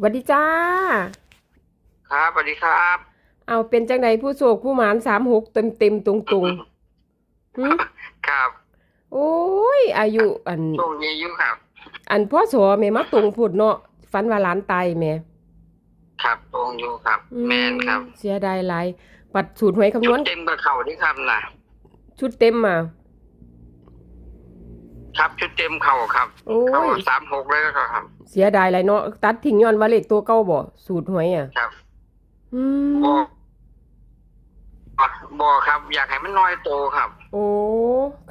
หวัสดีจ้า ครับสวัสดีครับเอาเป็นจังไดผู้โศกผู้หมานสามหกเต็มเต็มๆตรงตรงๆหึครับโอ้ย อายุอัน ช่วงนี้อายุครับ อันพ่อสอแม่มาตรงพูดเนาะฝันว่าหลานตายแม่ครับตรงอยู่ครับ อืแมนครับเสียดายหลายปัดสูตรหวยคำนชุวดณเต็มกับเข่าที่ครับนะชุดเต็มมา ครับชุดเต็มเข่าครับโอ้เข่าย สามหกเลยก็ครับ เสียดายหลายเนาะตัดทิ้งย้อนว่าเลขตัวเก่าบ่สูตรหวยอะ ครับอืบมอกบอกครับ อยากให้มันน้อยโตครับโอ้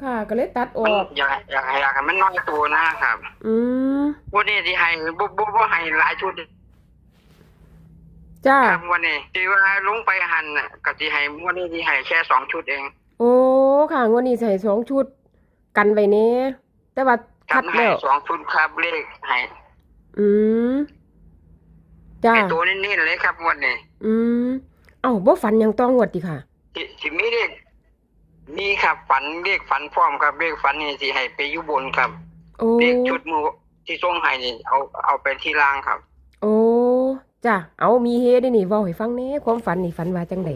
ค่ะก็เลยตัดอมันอก อยากอยากให้อยากให้มันน้อยโตนะครับอืม วันนี้ที่ให้บุบบุบให้หลายชุดจ้า ครับวันนี้ที่ว่าลงไปหันน่ะก็ที่ให้วันนี้ที่ให้แค่สองชุดเอง โอ้ค่ะงวดนี้ใส่สองชุด กันไว้แน่ แต่ว่าครัคับดให้แล้ว สองชุดครับเลขให้อืมจ้าให้ตัวนิ่นๆเลยครับวันนี้อืม เอ้าบ่ฝันหยังต้องงวดติค่ะ ที่ที่มีเลขมีครับฝันเลขฝันพร้อมครับเลขฝันนี่ที่ให้ไปอยู่บนครับโอ้ เลขชุดมือที่ส่งให้นี่เอาเอาไปที่ล่างครับ โอ้ จ้า เอามีเฮได้นี่เว้าให้ฟังแหน่ความฝันนี่ฝันว่าจังได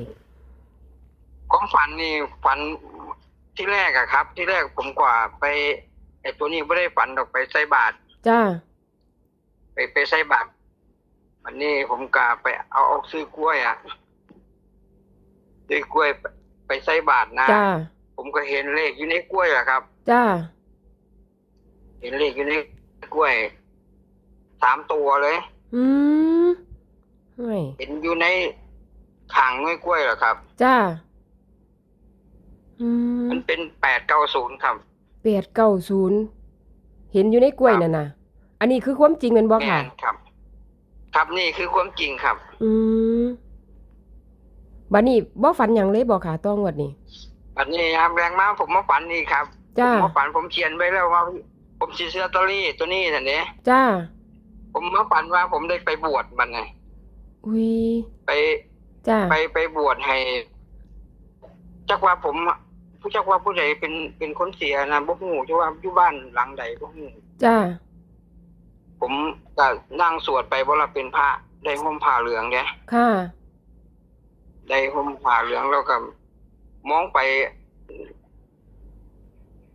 ความฝันนี่ฝันที่แรกอะครับ ที่แรกผมกว่าไป ไอ้ตัวนี้ไม่ได้ฝันออกไปใส่บาตรจ้าไปไปใส่บาตรวันนี้ผมกาไปเอาเอาซื้อกล้วยอะซื้อกล้วยไปไปใส่บาตรนะจ้าผมก็เห็นเลขอยู่ในกล้วยอะครับ จ้า เห็นเลขอยู่ในกล้วยสามตัวเลย อืมเฮ้ยเห็นอยู่ในขางน้อยกล้วยเหรอครับ จ้า อืมมันเป็นแปดเก้าศูนย์ครับ 890เห็นอยู่ในกล้วยนั่นน่ะ อันนี้คือความจริงแม่นบ่แม่ค่ะ นครับ ครับนี่คือความจริงครับ อืมบัดนี้บ่ฝันหยังเลยบ่ค่ะต้องงวดนี้ อันนี้ครับแรงมากผมมาฝันนี่ครับจ้า ผมมาฝันผมเขียนไว้แล้วว่า ผมซื้อเสื้อตอรี่ตัวนี้ท่านนี้จ้า ผมมาฝันว่าผมได้ไปบวชมันไงอุ้ย ไปจ้า ไปไปบวชให้จักว่าผม ผู้จักว่าผู้ใดเป็นเป็นคนเสียนะบ่ฮู้จักว่าอยู่บ้านหลังใดบ่ฮู้จ้า ผมก็นั่งสวดไปบ่ละเป็นพระได้ห่มผ้าเหลืองเนี่ยค่ะ ได้ห่มผ้าเหลืองแล้วก็มองไป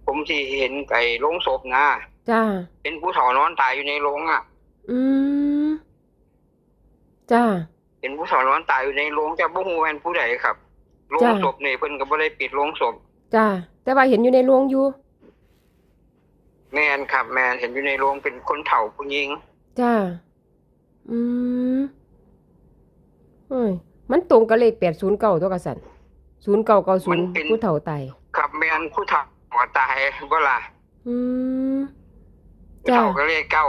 ผมที่เห็นไก่โลงศพนะจ้า เป็นผู้เฒ่านอนตายอยู่ในโรงอะ อืมจ้า เป็นผู้เฒ่านอนตายอยู่ในโรงจะบ่ฮู้แม่นผู้ใดครับโรงจ้ะศพนี่เพิ่นก็บ่ได้ปิดโรงศพ จ้าแต่ว่าเห็นอยู่ในโรงอยู่ แม่นครับแม่นเห็นอยู่ในโรงเป็นคนเฒ่าผู้หญิงจ้า อืมเฮ้ยมันตรงกับเลขแปดศูนย์เก้าตัวกระสันศูนย์เก้าเก้าศูนย์ผู้เฒ่าตายครับแม่นผู้เฒ่าก็ตายบ่ล่ะอืมผู้จ้ะเฒ่าก็เลขเก้า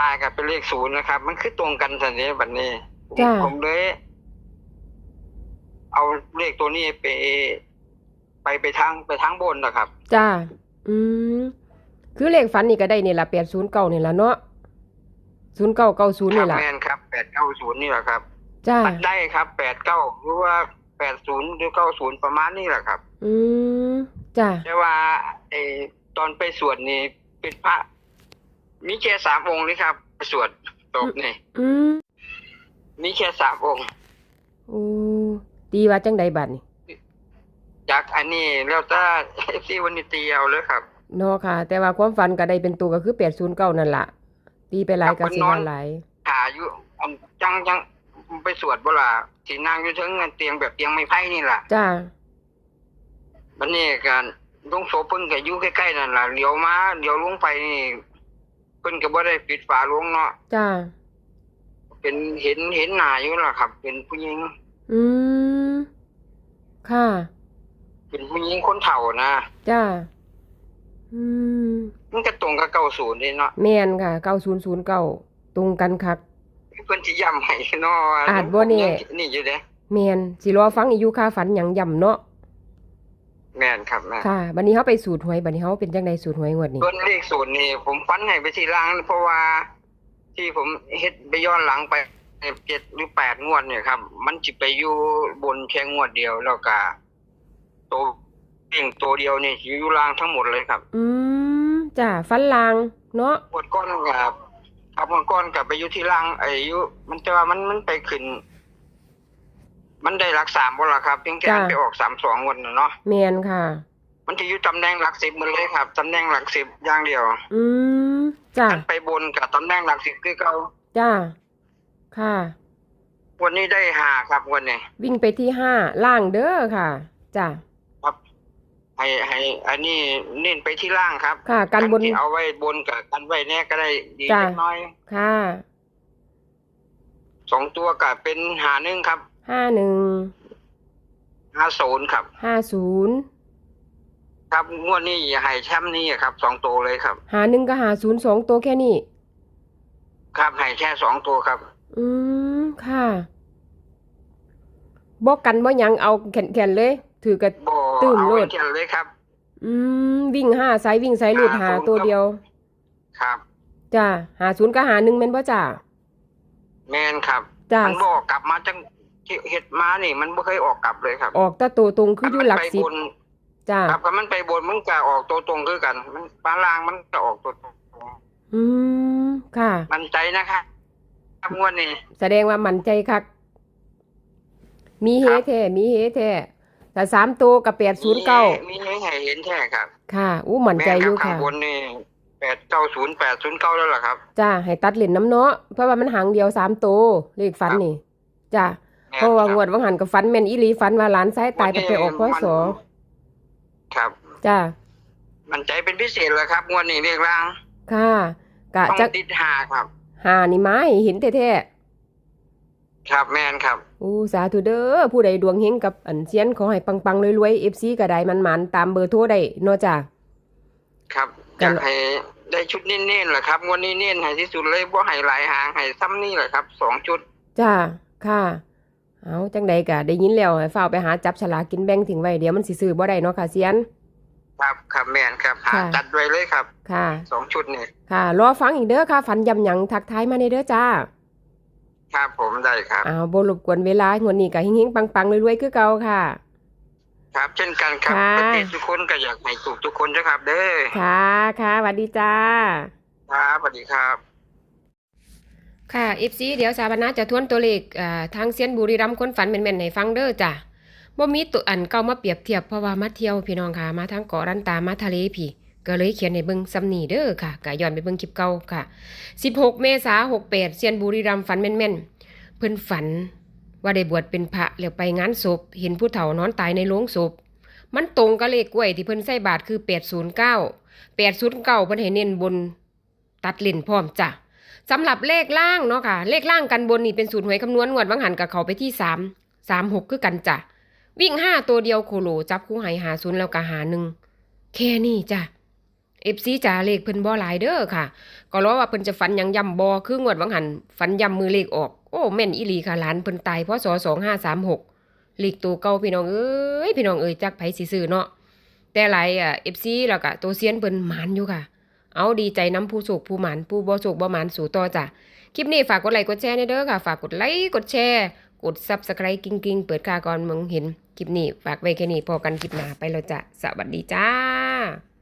ตายก็เป็นเลขศูนย์นะครับ มันคือตรงกันซั่นนี้บัดนี้ผมจ้ะ ผมเลย เอาเลขตัวนี้ไป ไปไปทางไปทางบนนะครับ จ้า อืม คือเลขฝันนี่ก็ได้นี่ละแปดศูนย์เก้านี่ละเนาะศูนย์เก้าเก้าศูนย์ครันี่บละแม่นครับแปดเก้าศูนย์นี่แหละครับ จ้าตัดได้ครับแปดเก้าหรือว่าแปดศูนย์หรือเก้าศูนย์ประมาณนี้แหละครับ อืม จ้า แต่ว่าไอตอนไปสวดนี่เป็นพระ มีแค่สามองค์นี่ครับไปสวดจบนี่ อืม มีแค่สามองค์โอ้ตีว่าจังใดบัดนี่จาก อันนี้แล้วถ้าเอฟซีวันนี้ตีเอาเลยครับเนาะค่ะ แต่ว่าความฝันก็ได้เป็นตัวก็คือแปดศูนย์เก้านั่นล่ะ ตีไปหลายก็สิว่าหลายหาอยู่อันจังจังไปสวดบ่ล่ะที่นั่งอยู่เทิงเตียงแบบเตียงไม้ไผ่นี่ล่ะจ้าบัดนี้การลงโซเพิ่นก็อยู่ใกล้ๆนั่นล่ะเลี้ยวมาเลี้ยวลงไปนี่เพิ่นก็บ่ได้ปิดฝาลงเนาะจ้าเป็นเห็นเห็นหน้าอยู่ล่ะครับ เป็นผู้หญิง อืมค่ะ เป็นผู้หญิงคนเฒ่านะจ้าอืมมันก็ตรงกับเก้าศูนย์นี่เนาะแม่นค่ะเก้าศูนย์ศูนย์เก้าตรงกันคักเพิ่นสิย้ำให้เนาะว่อาจบ่แน่นี่อยู่เด้แม่นสิรอฟังอีกอยู่ค่าฝันหยังย่ำเนาะแม่นครับแม่นค่ะบัดนี้เฮาไปสูตรหวยบัดนี้เฮาเป็นจังไดสูตรหวยงวดนี้ส่วนเลขศูนย์นี่ผมฟันให้ไปทีหลังเพราะว่า ที่ผมเฮ็ดไปย้อนหลังไปเจ็ดหรือแปดงวดเนี่ยครับ มันสิไปอยู่บนแค่งวดเดียวแล้วก็ ตัวเพียงตัวเดียวนี่สิอยู่ล่างทั้งหมดเลยครับ อืมจ้าฟันลางเนาะงวดก้อนครับครับเมื่อก่อนกลับไปอยู่ที่ล่างไอายุมันจะว่ามันมันไปขึ้น มันได้หลักสามบ่ล่ะครับเพียงแค่มันไปออกสามสองวันน่ะเนาะแมนค่ะ มันจะอยู่ตำแหน่งหลักสิบหมดเลยครับตำแหน่งหลักสิบอย่างเดียว อืมจ้ามันไปบนกับตำแหน่งหลักสิบคือเก่าจ้าค่ะ วันนี้ได้หาครับวันนี้ วิ่งไปที่ห้าล่างเด้อค่ะจ้าครับ ให้ให้ อันนี้เน้นไปที่ล่างครับค่ะ กันบนที่เอาไว้บนกับกันไว้แน่ก็ได้ดีจ้ะ เล็กน้อยค่ะสองตัวกับเป็นหาหนึ่งครับห้าหนึ่งห้าศูนย์ครับ ห้าศูนย์ครับงวดนี้อย่าให้แชมป์นี่ครับสองตัวเลยครับ หาหนึ่งก็หาศูนย์สองตัวแค่นี้ ครับให้แค่สองตัวครับอืมค่ะบอกกันบ่หยังเอาแขนๆเลย ถือกับบ่ ตื่นเอาโลไว้ดเทียนเลยครับ อืม วิ่งห้าสายวิ่งสายลูดหาตัวเดียวครับ จ้าหาศูนย์ก็หาหนึ่งแม่นบ่จ้าแมนครับ จ้ามันบอกกลับมาจังที่เฮ็ดมานี่ มันบ่เคยออกกลับเลยครับออกแตะตัวตรงคืออยู่หลักมันไปสิบบนจ้าครับถ้ามันไปบนมันก็ออกตัวตรงคือกัน มันปลาล่างมันก็ออกตัวตรงอืมค่ะ มันใจนะครับครับงวดนี้ แสดงว่ามั่นใจคัก มีเฮครับแท้มีเฮแท้ แต่สามตัวกับแปดศูนย์เก้ามีให้ให้เห็นแท้ครับ ค่ะอู้มั่นใจอยู่แม่นรับข้าค่ะงบนนี่แปดเก้าศูนย์แปดศูนย์เก้าแล้วล่ะครับจ้าให้ตัดเหรียญน้ำเนาะเพราะว่ามันหางเดียวสามตัวเลขฟันนี่จ้าแม่นเพราะว่าคบงวดว่าหันกับฟันแม่นอีหลีฟันว่าหลานซ้ายตายไปไปออกพศครับจ้ามันใจเป็นพิเศษเลยครับงวดนี้เรียกร่างค่ะกะต้องจะติดหาครับหานี่ไม้เห็นแท้ ครับแมนครับๆอู้สาธุเด้อผู้ใดดวงเฮงกับอันเซียนขอให้ปังๆรวยๆ FC ก็ได้มันๆตามเบอร์โทรได้เนาะจ้าครับกัอนยากให้ได้ชุดเน้นๆแหละครับงวดนี้เน้นให้ที่สุดเลยบ่ให้หลายหางให้ซ้ำนี่แหละครับสองชุด จ้าค่ะ เอาจังใดก็ได้ยินแล้วให้ฝ้าวไปหาจับฉลากกินแบ่งทิ้งไว้เดี๋ยวมันสิซื้อบ่ได้เนาะค่ะเซียน ครับครับแมนครับหาค่ะจัดไว้เลยครับ ค่ะสองชุดนี่ค่ะรอฟังอีกเด้อค่ะฝันยำหยังทักทายมาในเด้อจ้า ครับผมได้ครับอ้าวบ่รบกวนเวลางวดนี้ก็เฮงๆปังๆรวยๆคือเก่าค่ะ ครับ เช่นกันครับค่ะปฏิทุกคนก็อยากให้ถูกทุกคนนะครับ เด้อค่ะค่ะสวัสดีจ้า ครับสวัสดีครับ ค่ะ FC เดี๋ยวสาบานาจะทวนตัวเลขอ่าทางเซียนบุรีรัมย์คนฝันแม่นๆให้ฟังเด้อจ้ะบ่มีตัวอันเก่ามาเปรียบเทียบเพราะว่ามาเที่ยวพี่น้องค่ะ มาทางเกาะรันตามาทะเลพี่ ก็เลยเขียนให้เบิงซ้ำนี่เด้อค่ะก็ย้อนไปเบิงคลิปเก่าค่ะ 16 เมษายน68เซียนบุรีรัมย์ฝันแม่นๆ เพิ่นฝันว่าได้บวชเป็นพระแล้วไปงานศพ เห็นผู้เฒ่านอนตายในโลงศพ มันตรงกับเลขกล้วยที่เพิ่นใส่บาทคือ 809 809เพิ่นให้เน้นบนตัดเล่นพร้อมจ้ะสำหรับเลขล่างเนาะค่ะ เลขล่างกันบนนี่เป็นสูตรหวยคำนวณงวดวังหันกับเขาไปที่สามสามหกคือกันจ้ะ วิ่งห้าตัวเดียวโคโลจับคู่ไหหาศูนย์แล้วก็หาหนึ่งแค่นี้จ้ะ เอฟซีจ่าเลขเพิ่นบ่หลายเด้อค่ะ ก็รอว่าเพิ่นจะฝันหยังย่ำบ่คืองวดวังหันฝันย่ำมือเลขออก โอ้แม่นอีหลีค่ะหลานเพิ่นตายพศสองห้าสามหกเลขตัวเก่าพี่น้องเอ้ยพี่น้องเอ้ยจักไผสิซื้อเนาะแต่หลายอะเอฟซีแล้วก็ตัวเซียนเพิ่นหมานอยู่ค่ะ เอาดีใจน้ำผู้สุกผู้หมานผู้บ่สุกบ่หมานสู่ต่อจ้ะคลิปนี้ฝากกดไลค์กดแชร์ในเด้อค่ะ ฝากกดไลค์กดแชร์กดซับสไครต์กิ้งกิ้งเปิดค่าก่อนมึงเห็นคลิปนี้ฝากไว้แค่นี้พอกันคลิปหน้าไปแล้วจ้ะสวัสดีจ้า